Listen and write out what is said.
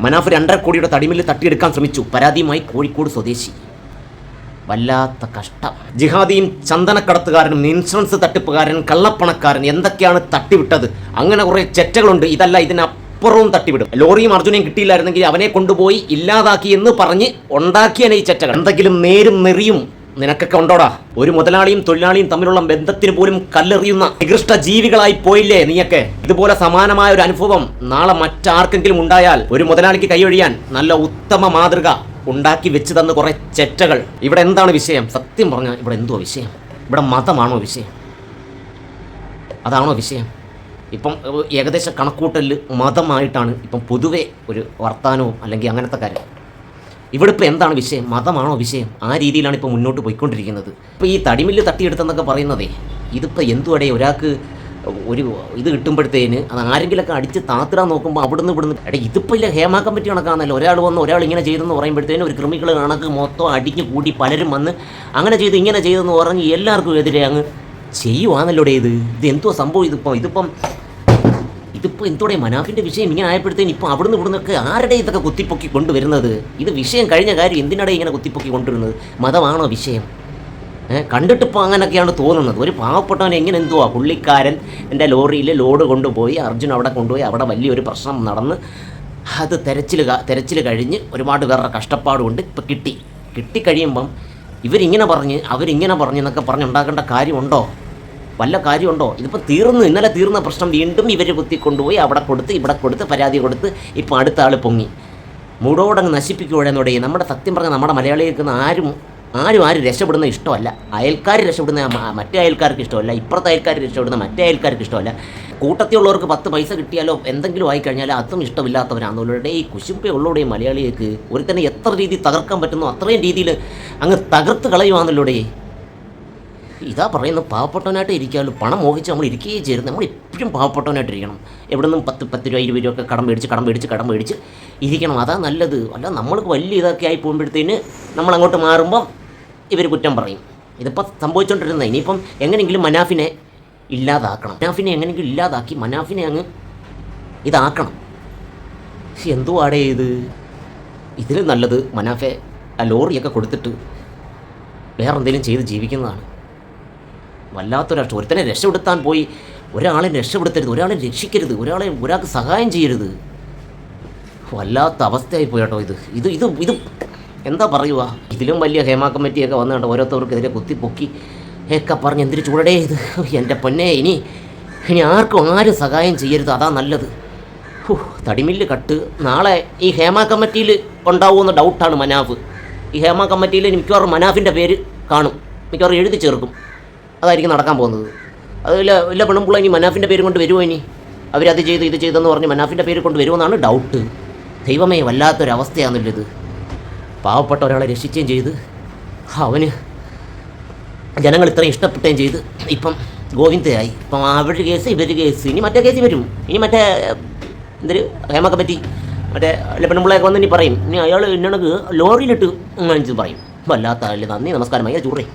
മനാഫ് രണ്ടര കോടിയുടെ തടിമില്ല് തട്ടിയെടുക്കാൻ ശ്രമിച്ചു. പരാതിയുമായി കോഴിക്കോട് സ്വദേശി. വല്ലാത്ത കഷ്ടം. ജിഹാദിയും ചന്ദനക്കടത്തുകാരനും ഇൻഷുറൻസ് തട്ടിപ്പുകാരൻ കള്ളപ്പണക്കാരൻ എന്തൊക്കെയാണ് തട്ടിവിട്ടത്? അങ്ങനെ കുറെ ചെറ്റകളുണ്ട്. ഇതല്ല ഇതിനപ്പുറവും തട്ടിവിടും. ലോറിയും അർജുനെയും കിട്ടിയില്ലായിരുന്നെങ്കിൽ അവനെ കൊണ്ടുപോയി ഇല്ലാതാക്കി എന്ന് പറഞ്ഞ് ഉണ്ടാക്കിയാണ് ഈ ചെറ്റകൾ. എന്തെങ്കിലും നേരും നെറിയും നിനക്കൊക്കെ ഉണ്ടോടാ? ഒരു മുതലാളിയും തൊഴിലാളിയും തമ്മിലുള്ള ബന്ധത്തിന് പോലും കല്ലെറിയുന്ന നികൃഷ്ട ജീവികളായി പോയില്ലേ നീയൊക്കെ? ഇതുപോലെ സമാനമായ ഒരു അനുഭവം നാളെ മറ്റാർക്കെങ്കിലും ഉണ്ടായാൽ ഒരു മുതലാളിക്ക് കൈയൊഴിയാൻ നല്ല ഉത്തമ മാതൃക ഉണ്ടാക്കി വെച്ച് തന്ന കുറെ ചെറ്റകൾ. ഇവിടെ എന്താണ് വിഷയം? സത്യം പറഞ്ഞാൽ ഇവിടെ എന്തോ വിഷയം? ഇവിടെ മതമാണോ വിഷയം? അതാണോ വിഷയം? ഇപ്പം ഏകദേശം കണക്കൂട്ടലിൽ മതമായിട്ടാണ് ഇപ്പം പൊതുവെ ഒരു വർത്താനവും അല്ലെങ്കിൽ അങ്ങനത്തെ കാര്യം. ഇവിടെ ഇപ്പോൾ എന്താണ് വിഷയം? മതമാണോ വിഷയം? ആ രീതിയിലാണ് ഇപ്പോൾ മുന്നോട്ട് പോയിക്കൊണ്ടിരിക്കുന്നത്. ഇപ്പോൾ ഈ തടിമില്ല് തട്ടിയെടുത്തെന്നൊക്കെ പറയുന്നതേ ഇതിപ്പോൾ എന്തുവടേ ഒരാൾക്ക് ഒരു ഇത് കിട്ടുമ്പോഴത്തേന് അത് ആരെങ്കിലൊക്കെ അടിച്ച് താത്തിടാൻ നോക്കുമ്പോൾ അവിടുന്ന് ഇവിടുന്ന് എടേ ഇതിപ്പോൾ ഇല്ല ഹേമ കമ്മിറ്റി കണക്കാണല്ലോ. ഒരാൾ വന്ന് ഒരാൾ ഇങ്ങനെ ചെയ്തെന്ന് പറയുമ്പോഴത്തേനും ഒരു ക്രിമികൾ കണക്ക് മൊത്തം അടിഞ്ഞ് കൂടി പലരും വന്ന് അങ്ങനെ ചെയ്ത് ഇങ്ങനെ ചെയ്തെന്ന് പറഞ്ഞ് എല്ലാവർക്കും എതിരെ അങ്ങ് ചെയ്യുവാണല്ലോടേ ഇത്? ഇത് എന്തോ സംഭവം ഇതിപ്പം? ഇതിപ്പം ഇതിപ്പോൾ എന്തോടെ മനാഫിന്റെ വിഷയം ഇങ്ങനെ ആയപ്പോഴത്തേന് ഇപ്പോൾ അവിടുന്ന് ഇവിടുന്നൊക്കെ ആരുടെ ഇതൊക്കെ കുത്തിപ്പൊക്കി കൊണ്ടുവരുന്നത്? ഇത് വിഷയം കഴിഞ്ഞ കാര്യം എന്തിനാടെ ഇങ്ങനെ കുത്തിപ്പൊക്കി കൊണ്ടുവരുന്നത്? മതമാണോ വിഷയം? കണ്ടിട്ടിപ്പോൾ അങ്ങനെയൊക്കെയാണ് തോന്നുന്നത്. ഒരു പാവപ്പെട്ടവൻ എങ്ങനെ എന്തുവാ? പുള്ളിക്കാരൻ എന്റെ ലോറിയിൽ ലോഡ് കൊണ്ടുപോയി അർജുൻ അവിടെ കൊണ്ടുപോയി അവിടെ വലിയൊരു പ്രശ്നം നടന്ന് അത് തെരച്ചിൽ തെരച്ചിൽ കഴിഞ്ഞ് ഒരുപാട് പേരുടെ കഷ്ടപ്പാടുകൊണ്ട് ഇപ്പം കിട്ടി. കിട്ടിക്കഴിയുമ്പം ഇവരിങ്ങനെ പറഞ്ഞ് അവരിങ്ങനെ പറഞ്ഞ് എന്നൊക്കെ പറഞ്ഞുണ്ടാക്കേണ്ട കാര്യമുണ്ടോ? വല്ല കാര്യമുണ്ടോ? ഇതിപ്പോൾ തീർന്നു. ഇന്നലെ തീർന്ന പ്രശ്നം വീണ്ടും ഇവർ കുത്തിക്കൊണ്ടുപോയി അവിടെ കൊടുത്ത് ഇവിടെ കൊടുത്ത് പരാതി കൊടുത്ത് ഇപ്പോൾ അടുത്ത ആൾ പൊങ്ങി. മൂടോടങ്ങ് നശിപ്പിക്കുകയെന്നോടെ നമ്മുടെ സത്യം പറഞ്ഞാൽ നമ്മുടെ മലയാളികൾക്ക് ആരും ആരും ആരും രക്ഷപ്പെടുന്ന ഇഷ്ടമല്ല. അയൽക്കാർ രക്ഷപ്പെടുന്ന മറ്റേ അയൽക്കാർക്ക് ഇഷ്ടമല്ല. ഇപ്പുറത്തെ അയൽക്കാർ രക്ഷപ്പെടുന്ന മറ്റേ അയൽക്കാർക്ക് ഇഷ്ടമല്ല. കൂട്ടത്തിലുള്ളവർക്ക് പത്ത് പൈസ കിട്ടിയാലോ എന്തെങ്കിലും ആയി കഴിഞ്ഞാലോ അതും ഇഷ്ടമില്ലാത്തവരാണെന്നുള്ളവരുടെ ഈ കുശുമ്പയുള്ളവരുടെ മലയാളികൾക്ക് ഒരു തന്നെ എത്ര രീതി തകർക്കാൻ പറ്റുന്നോ അത്രയും രീതിയിൽ അങ്ങ് തകർത്ത് കളയുവാന്നല്ലോടെ ഇതാ പറയുന്നത് പാവപ്പെട്ടവനായിട്ട് ഇരിക്കാമല്ലോ. പണം മോഹിച്ച് നമ്മൾ ഇരിക്കുകയും ചെയ്യരുത്. നമ്മൾ എപ്പോഴും പാവപ്പെട്ടവനായിട്ട് ഇരിക്കണം. എവിടെ നിന്നും പത്ത് പത്ത് രൂപ ഇരുപത് രൂപ ഒക്കെ കടം മേടിച്ച് കടം മേടിച്ച് കടം മേടിച്ച് ഇരിക്കണം. അതാ നല്ലത്. അല്ല നമ്മൾക്ക് വലിയ ഇതൊക്കെ ആയി പോകുമ്പോഴത്തേന് നമ്മൾ അങ്ങോട്ട് മാറുമ്പം ഇവർ കുറ്റം പറയും. ഇതിപ്പോൾ സംഭവിച്ചുകൊണ്ടിരുന്നത് ഇനിയിപ്പം എങ്ങനെയെങ്കിലും മനാഫിനെ ഇല്ലാതാക്കണം. മനാഫിനെ എങ്ങനെയെങ്കിലും ഇല്ലാതാക്കി മനാഫിനെ അങ്ങ് ഇതാക്കണം. എന്തോ ആടെ ഇത്? ഇതിൽ നല്ലത് മനാഫെ ആ ലോറിയൊക്കെ കൊടുത്തിട്ട് വേറെ എന്തെങ്കിലും ചെയ്ത് ജീവിക്കുന്നതാണ്. വല്ലാത്തൊരഷ്ട ഒരുത്തനെ രക്ഷപ്പെടുത്താൻ പോയി ഒരാളെ രക്ഷപ്പെടുത്തരുത് ഒരാളെ രക്ഷിക്കരുത് ഒരാളെ ഒരാൾക്ക് സഹായം ചെയ്യരുത്. വല്ലാത്ത അവസ്ഥയായി പോയി കേട്ടോ ഇത്. ഇത് ഇത് ഇത് എന്താ പറയുക? ഇതിലും വലിയ ഹേമ കമ്മിറ്റിയൊക്കെ വന്നുകൊണ്ട് ഓരോരുത്തർക്കെതിരെ കുത്തിപ്പൊക്കി ഒക്കെ പറഞ്ഞ് എന്തിരി ചൂടടേ ഇത്. എന്റെ പൊന്നെ ഇനി ഇനി ആർക്കും ആരും സഹായം ചെയ്യരുത്. അതാ നല്ലത്. തടിമില്ല് കട്ട്. നാളെ ഈ ഹേമ കമ്മിറ്റിയിൽ ഉണ്ടാവുമെന്ന് ഡൗട്ടാണ് മനാഫ്. ഈ ഹേമ കമ്മിറ്റിയിൽ മിക്കവാറും മനാഫിന്റെ പേര് കാണും. മിക്കവാറും എഴുതി ചേർക്കും. അതായിരിക്കും നടക്കാൻ പോകുന്നത്. അതില്ല ഇല്ല പെണ്ണുമ്പോൾ ഇനി മനാഫിന്റെ പേര് കൊണ്ട് വരുമോ ഇനി? അവരത് ചെയ്ത് ഇത് ചെയ്തെന്ന് പറഞ്ഞ് മനാഫിന്റെ പേര് കൊണ്ട് വരുമെന്നാണ് ഡൗട്ട്. ദൈവമേ വല്ലാത്തൊരവസ്ഥയാണെന്നുള്ളത് പാവപ്പെട്ട ഒരാളെ രക്ഷിക്കുകയും ചെയ്ത് അവന് ജനങ്ങൾ ഇത്രയും ഇഷ്ടപ്പെടുകയും ചെയ്ത് ഇപ്പം ഗോവിന്ദയായി. ഇപ്പം അവരുടെ കേസ് ഇവരുടെ കേസ്. ഇനി മറ്റേ കേസ് വരും. ഇനി മറ്റേ എന്തൊരു ഹേമൊക്കെ പറ്റി മറ്റേ അല്ല പെണ്ണുമ്പിള്ളയൊക്കെ വന്ന് ഇനി പറയും. ഇനി അയാൾ എന്നോട് ലോറിയിലിട്ട് പറയും. വല്ലാത്ത അല്ലേ നന്ദി നമസ്കാരം. അയ്യാ ചൂറേ